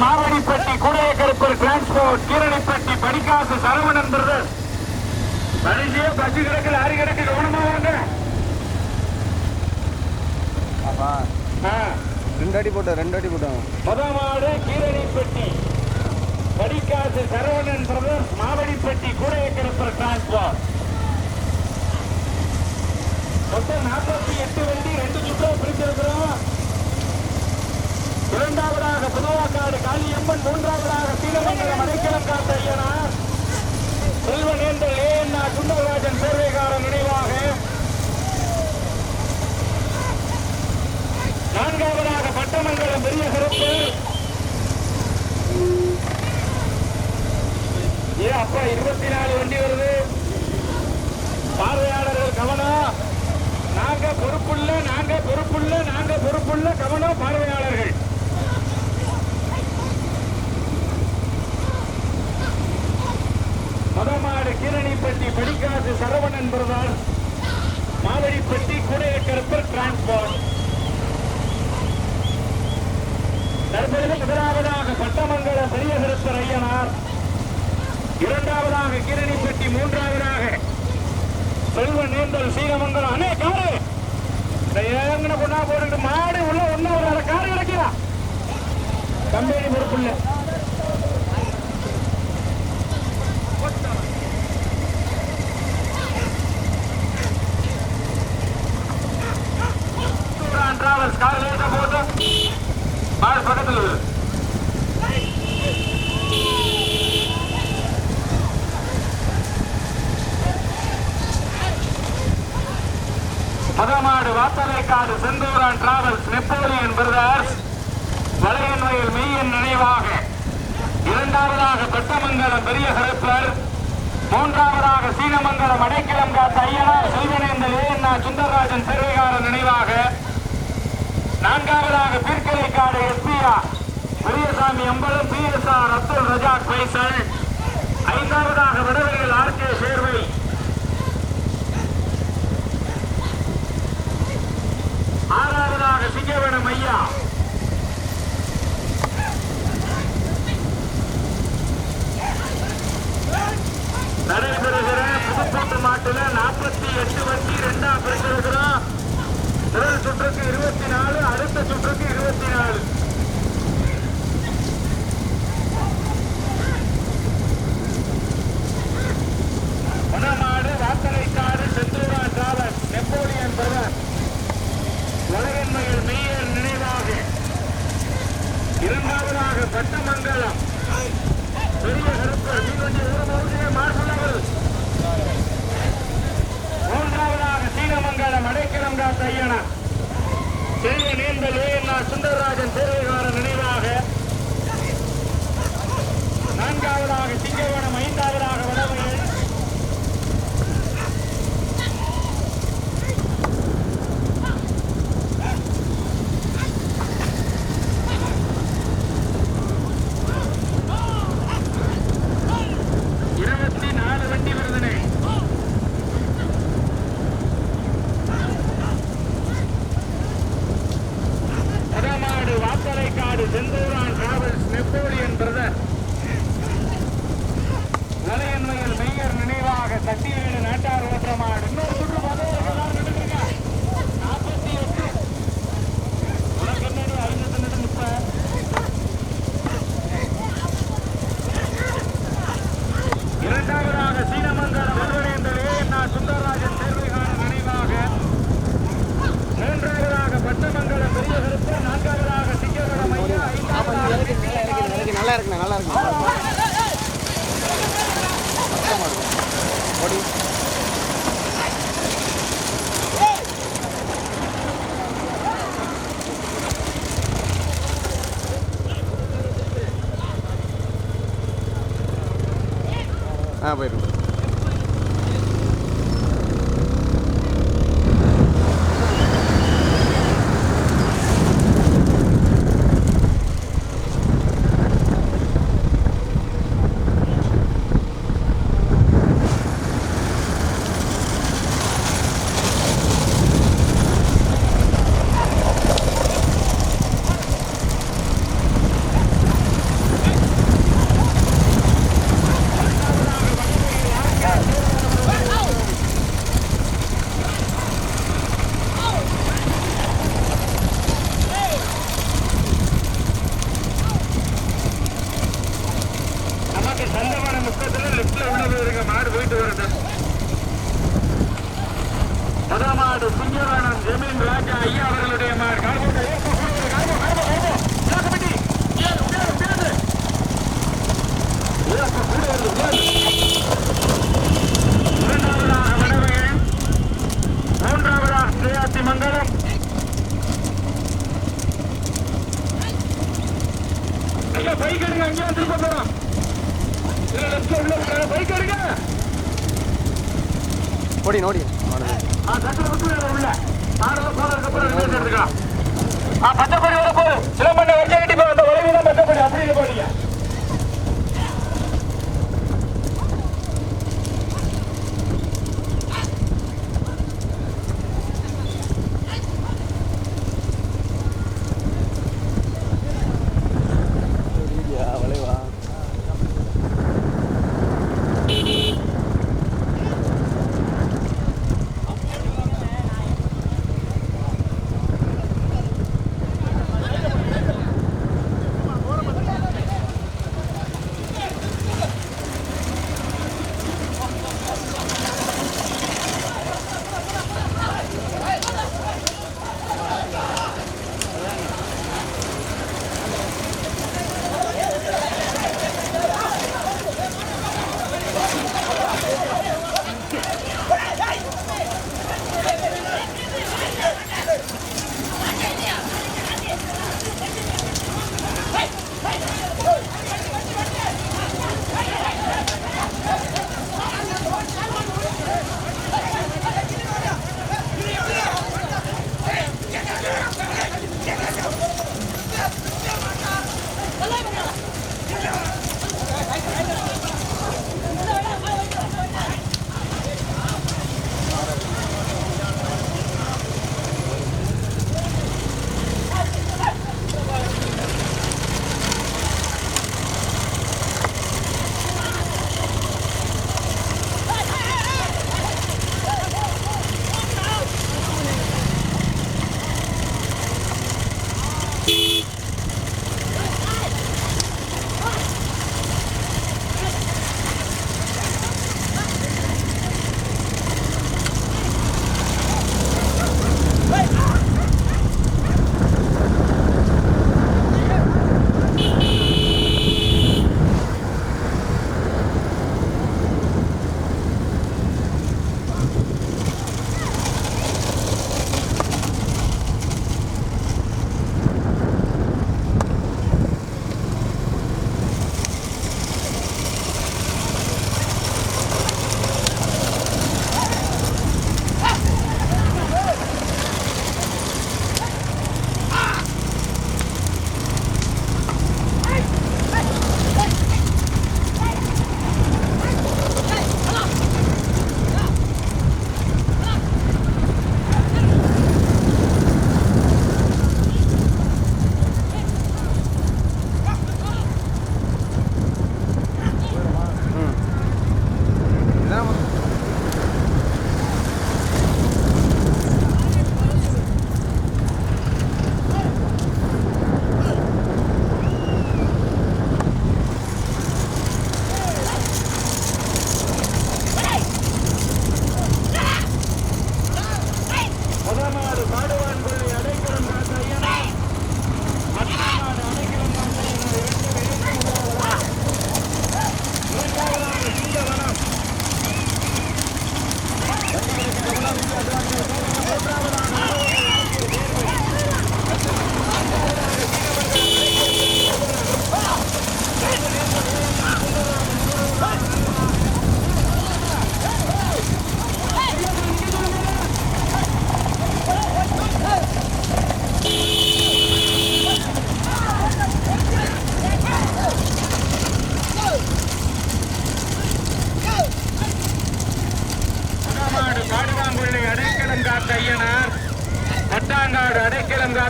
மாவடிப்பட்டி கூடைய Karuppar transport Keeranipatti Padikkasu Saravanan brother. பரிசையே bus கிடக்கு லாரி கிடக்கு கவனமா வாங்க. ரெண்டு அடி போட்டோம் ரெண்டு அடி போட்டோம் முதமாடு கீரணிப்பட்டி படிக்காசு சரவணன் பிரதர் மாவடிப்பட்டி கூடைய கருப்பர் டிரான்ஸ்போர்ட் மொத்தம் நாற்பத்தி எட்டு வண்டி ரெண்டு சுற்றா பிரிச்சிருக்கிறோம் இரண்டாவதாக புதுவாக்காடு காளியம்மன் மூன்றாவதாக சீனமங்கலம் அடைக்கலம் ஐயனார். செல்வன் செல்வனேந்தல் ஏன்னா சுந்தரராஜன் சேர்வைகாரன் நினைவாக. நான்காவதாக பட்டமங்கலம் பெரிய சிறப்பு. ஏ அப்பா இருபத்தி நாலு வண்டி வருது. பார்வையாளர்கள் கவனம். நாங்க பொறுப்புள்ள நாங்க பொறுப்புள்ள நாங்க பொறுப்புள்ள கவனம் பார்வையாளர் மதமாடு கீரணிப்பட்டி படிக்காசு சரவணன் பிரதான் மாவடிப்பட்டி கூடையக்கருப்பர் டிரான்ஸ்போர்ட் தற்பொழுது முதலாவதாக பட்டமங்கல பெரிய கருப்பர் ஐயனார் இரண்டாவதாக கீரணிப்பட்டி மூன்றாவதாக. செல்வ நேந்தல் சீரமங்கலம் அண்ணே காரு ஏங்கன கொண்டா போட்டு மாடு உள்ள ஒண்ணு ஒரு அரை காரு கிடைக்கிறா கம்பெனி பொறுப்புள்ள. டிராவல்ஸ் கார் லேட்டா போட்டு. மாடு பக்கத்தில் இருக்கு. மதமாடு Vathalaikadu Senthooran travels Napoleon brothers வளையன் வயல் மெய்யின் நினைவாக. இரண்டாவதாக பெட்டமங்கலம் பெரிய கருப்பர் மூன்றாவதாக சீனமங்கலம் அடைக்கலம் காத்த ஐயனார் செல்வனேந்தல் ஏஎன்ஆ சுந்தரராஜன் பெருவிகாரன் நினைவாக. நான்காவதாக பீர்க்கலைக்காடு எஸ்பிஆர் பெரியசாமி அம்பலம் பிஎஸ்ஆர் அப்துல் ரஜாக் பைசல். ஐந்தாவதாக விடவையில் ஆர்கே சேர்வை ஆறாவதாக சிங்கவனம் ஐயா நடைபெறுகிற புதுக்கோட்டு மாட்டுல நாற்பத்தி எட்டு வண்டி ரெண்டா பிரிச்சிருக்கிறோம் முதல் சுற்றுக்கு இருபத்தி நாலு அடுத்த சுற்றுக்கு இருபத்தி நாலு வனமாடு Vathalaikadu Senthura travels Napoleon brother வளகன்மையில் Meyyar நினைவாக இரண்டாவதாக பட்டமங்கலம். பெரிய கருப்பர் மீன்வண்டி ஊரமூர்த்திய மாசுள்ளவர் மூன்றாவதாக சீனமங்கலம் அடைக்கலம் காத்த ஐயனா பெரிய நேர்ந்தல் ஏஎன்ஆர் சுந்தரராஜன் தேர்வைகாரன் நினைவாக. நான்காவதாக சிங்கவனம் ஐந்தாவது வடமையில் இருபத்தி நாலு வண்டி வருதுனே வடமாடு Vathalaikadu Senthooran travels Napoleon brother வலையன்மையில் மெய்யர் நினைவாக தட்டியேழு நாட்டார் ஓட்ட மாடு இன்னொரு சுற்று பதினேழு நாற்பத்தி எட்டு உனக்கு என்னடி ஐநூத்தி ரெண்டு முப்பது இரண்டாவதாக சீனமங்கலம் செல்வனேந்தர் ஏஎன்ஆ சுந்தரராஜன் சேர்வைகாரன் நினைவாக மூன்றாவதாக பட்டமங்கலம் பெரிய கருப்பு நான்காவதாக சிங்கவரம் ஐயா ஐந்தாவதாக நல்லா இருக்குண்ணா நல்லா இருக்குண்ணா கஷ்டமா இருக்கும் ஓடி ஆ ஏறு. ஏறு, போ, ராஜா வருது, ஏறு. இரண்டாவதாக வடவகன் மூன்றாவதாக ஸ்ரீயாத்தி மங்கலம் ஐயா பைக் எடுங்க அங்கே திரும்ப போறோம் இல்ல பைக் எடுங்க ஓடி ஓடி மாடு ஆ சக்கர விட்டு உள்ள ஆறுல போனதுக்கு அப்புறம் ரிவர்ஸ் எடுத்துக்கலாம் ஆ பச்சைப்படி வர போது சிலம்பண்ண வச்ச கட்டி போ அந்த உலகம் தான் பச்சைப்படி அப்படியே போறீங்க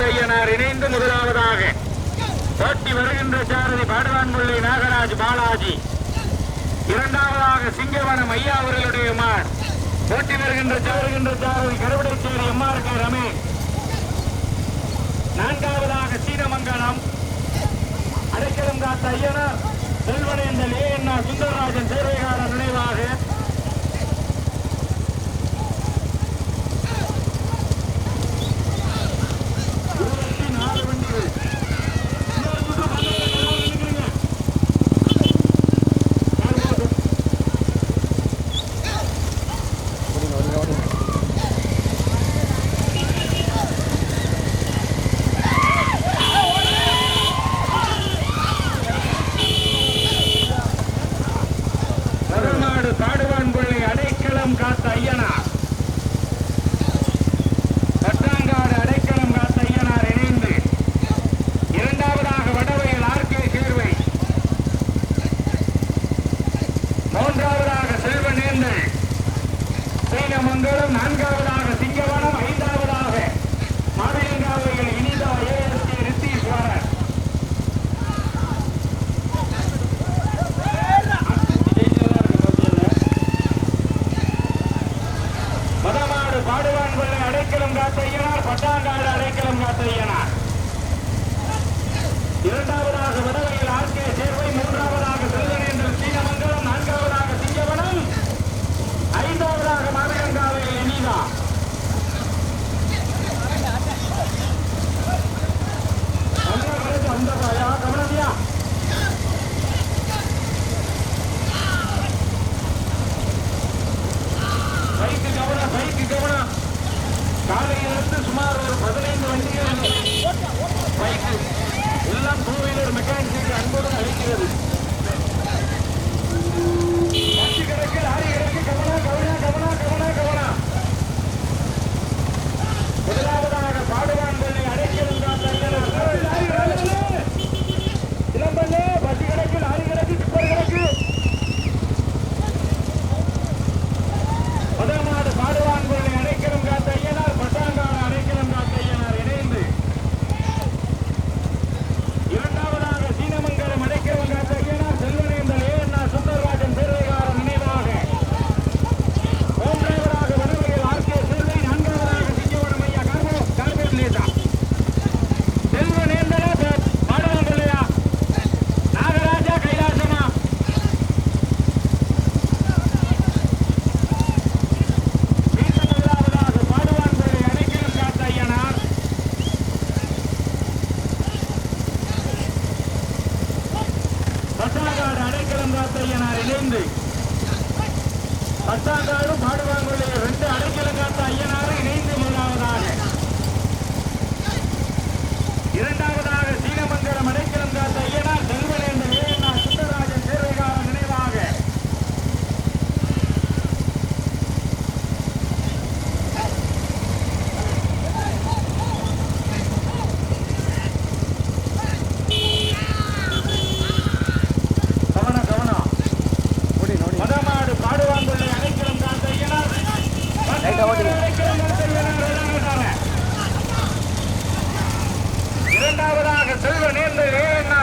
அடைக்கலம் இணைந்து முதலாவதாக போட்டி வருகின்ற சாரதி பாடுவான்முள்ளை நாகராஜ் பாலாஜி. இரண்டாவதாக சிங்கவனம் ஐயா அவர்களுடைய மார். போட்டி வருகின்ற வருகின்ற சாரதி Karuvadaicheri M R K Ramesh. நான்காவதாக சீனமங்கலம். அடைக்கலம் காத்த ஐயனார். செல்வனேந்தல் ஏ என் சுந்தரராஜன் சேவைகாரர்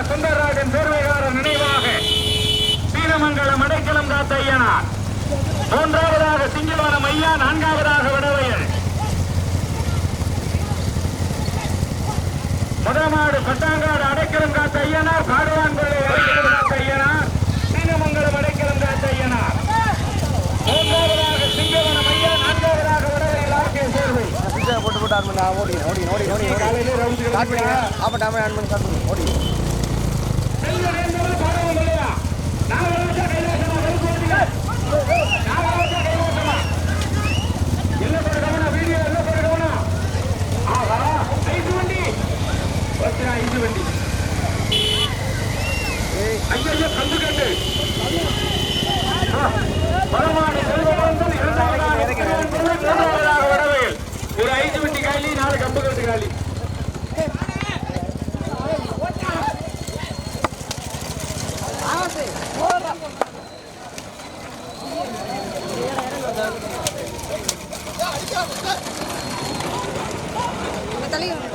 சுந்தரராஜன் சேர்வைகாரர் நினைவாக சீனமங்கலம் அடைக்கலம் காத்த ஐயனார் மூன்றாவதாக சிங்கவனம் ஐயா நான்காவதாக விடவையல். முதமாடு பட்டாங்காடு அடைக்கலம் காத்த ஐயனார் பாடுவான்கொள்ளை அடைக்கலம் காத்த ஐயனார் சீனமங்கலம் அடைக்கலம் காத்த ஐயனார் மூன்றாவதாக சிங்கவனம் ஐயா நான்காவதாக விடவையல் ஆர்கே சேர்வை. போட்டு போட்டு ஆன் பண்ணி ஆ, ஓடி ஓடி நோடி நோடி காலையிலே ரவுண்ட் ஸ்டார்ட் பண்ணுங்க ஆப்பா டாமே ஆன் பண்ணி பண்ணுங்க ஓடி. ஒரு ஐந்து வண்டி காலி நாலு கம்பு கட்டு காலி. Matalino.